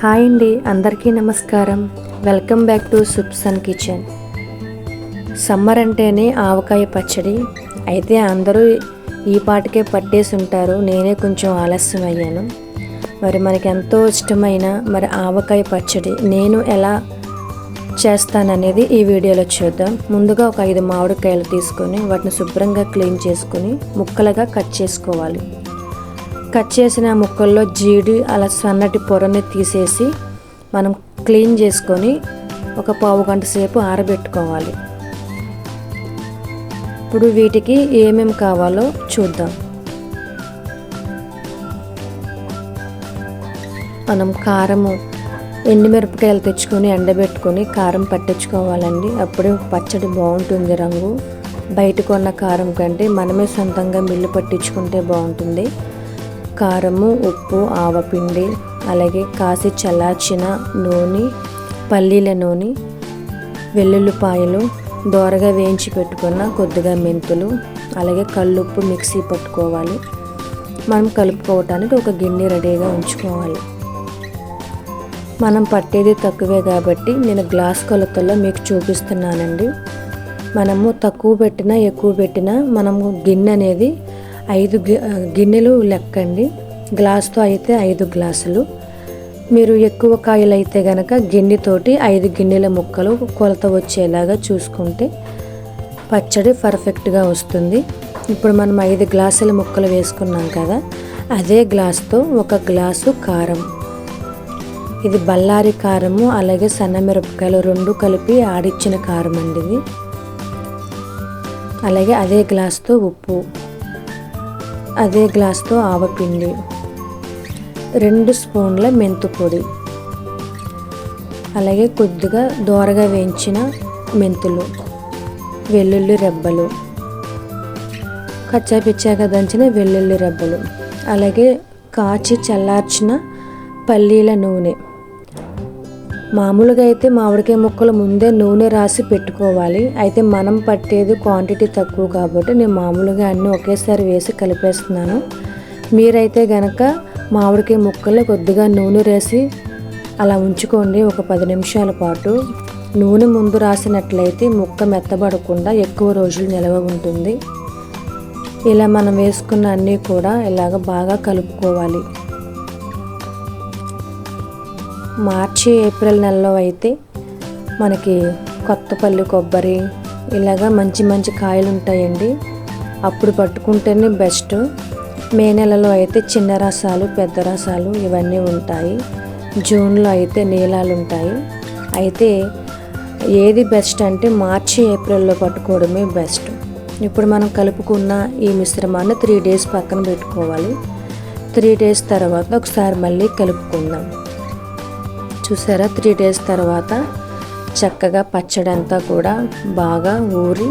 Hi అండి అందరికీ నమస్కారం. Welcome back to Supsan kitchen. Summer అంటేనే ఆవకాయ పచ్చడి. అయితే అందరూ ఈ పాటికే పట్టేసి ఉంటారు నేనే కొంచెం ఆలస్యం అయ్యాను. మరి మనకి ఎంతో ఇష్టమైన మరి ఆవకాయ పచ్చడి నేను ఎలా చేస్తాననేది ఈ వీడియోలో చూద్దాం. ముందుగా ఒక ఐదు మామిడికాయలు తీసుకొని వాటిని శుభ్రంగా క్లీన్ చేసుకొని ముక్కలుగా కట్ చేసుకోవాలి. కట్ చేసిన ముక్కల్లో జీడి అలా సన్నటి పొరని తీసేసి మనం క్లీన్ చేసుకొని ఒక పావు గంట సేపు ఆరబెట్టుకోవాలి. ఇప్పుడు వీటికి ఏమేమి కావాలో చూద్దాం. మనం కారము ఎండుమిరపకాయలు తెచ్చుకొని ఎండబెట్టుకొని కారం పట్టించుకోవాలండి. అప్పుడు పచ్చడి బాగుంటుంది రంగు. బయట కొన్న కారం కంటే మనమే సొంతంగా మిల్లు పట్టించుకుంటే బాగుంటుంది. కారము ఉప్పు ఆవపిండి అలాగే కాసి చల్లార్చిన నూనె పల్లీల నూనె వెల్లుల్లిపాయలు దోరగా వేయించి పెట్టుకున్న కొద్దిగా మెంతులు అలాగే కల్లుప్పు మిక్సీ పట్టుకోవాలి. మనం కలుపుకోవటానికి ఒక గిన్నె రెడీగా ఉంచుకోవాలి. మనం పట్టేది తక్కువే కాబట్టి నేను గ్లాస్ కొలతల్లో మీకు చూపిస్తున్నానండి. మనము తక్కువ పెట్టినా ఎక్కువ పెట్టినా మనము గిన్నె అనేది ఐదు గిన్నెలు లెక్కండి. గ్లాస్తో అయితే ఐదు గ్లాసులు. మీరు ఎక్కువ కాయలు అయితే గనక గిన్నెతోటి ఐదు గిన్నెల ముక్కలు కొలత వచ్చేలాగా చూసుకుంటే పచ్చడి పర్ఫెక్ట్గా వస్తుంది. ఇప్పుడు మనం ఐదు గ్లాసుల ముక్కలు వేసుకున్నాం కదా అదే గ్లాస్తో ఒక గ్లాసు కారం. ఇది బల్లారి కారము అలాగే సన్నమిరపకాయలు రెండు కలిపి ఆడిచ్చిన కారం అండి ఇది. అలాగే అదే గ్లాస్తో ఉప్పు. అదే గ్లాస్తో ఆవపిండి. రెండు స్పూన్ల మెంతుపొడి అలాగే కొద్దిగా దోరగా వేయించిన మెంతులు వెల్లుల్లి రెబ్బలు. కచ్చాపిచ్చాగా దంచిన వెల్లుల్లి రెబ్బలు. అలాగే కాచి చల్లార్చిన పల్లీల నూనె. మామూలుగా అయితే మామిడికాయ ముక్కలు ముందే నూనె రాసి పెట్టుకోవాలి. అయితే మనం పట్టేది క్వాంటిటీ తక్కువ కాబట్టి నేను మామూలుగా అన్నీ ఒకేసారి వేసి కలిపేస్తున్నాను. మీరైతే గనక మామిడికాయ ముక్కలు కొద్దిగా నూనె రాసి అలా ఉంచుకోండి ఒక పది నిమిషాల పాటు. నూనె ముందు రాసినట్లయితే ముక్క మెత్తబడకుండా ఎక్కువ రోజులు నిలవ ఉంటుంది. ఇలా మనం వేసుకున్న అన్నీ కూడా ఇలాగ బాగా కలుపుకోవాలి. మార్చి ఏప్రిల్ నెలలో అయితే మనకి కొత్తపల్లి కొబ్బరి ఇలాగా మంచి మంచి కాయలు ఉంటాయండి. అప్పుడు పట్టుకుంటేనే బెస్ట్. మే నెలలో అయితే చిన్న రసాలు పెద్ద రసాలు ఇవన్నీ ఉంటాయి. జూన్లో అయితే నీలాలు ఉంటాయి. అయితే ఏది బెస్ట్ అంటే మార్చి ఏప్రిల్లో పట్టుకోవడమే బెస్ట్. ఇప్పుడు మనం కలుపుకున్న ఈ మిశ్రమాన్ని త్రీ డేస్ పక్కన పెట్టుకోవాలి. త్రీ డేస్ తర్వాత ఒకసారి మళ్ళీ కలుపుకుందాం. చూసారా? త్రీ డేస్ తర్వాత చక్కగా పచ్చడి అంతా కూడా బాగా ఊరి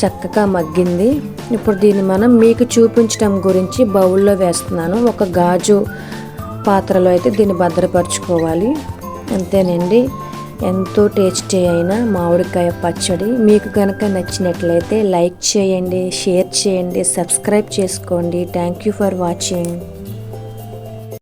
చక్కగా మగ్గింది. ఇప్పుడు దీన్ని మనం మీకు చూపించడం గురించి బౌల్లో వేస్తున్నాను. ఒక గాజు పాత్రలో అయితే దీన్ని భద్రపరచుకోవాలి. అంతేనండి. ఎంతో టేస్టీ అయిన మామిడికాయ పచ్చడి. మీకు కనుక నచ్చినట్లయితే లైక్ చేయండి షేర్ చేయండి సబ్స్క్రైబ్ చేసుకోండి. Thank you for watching.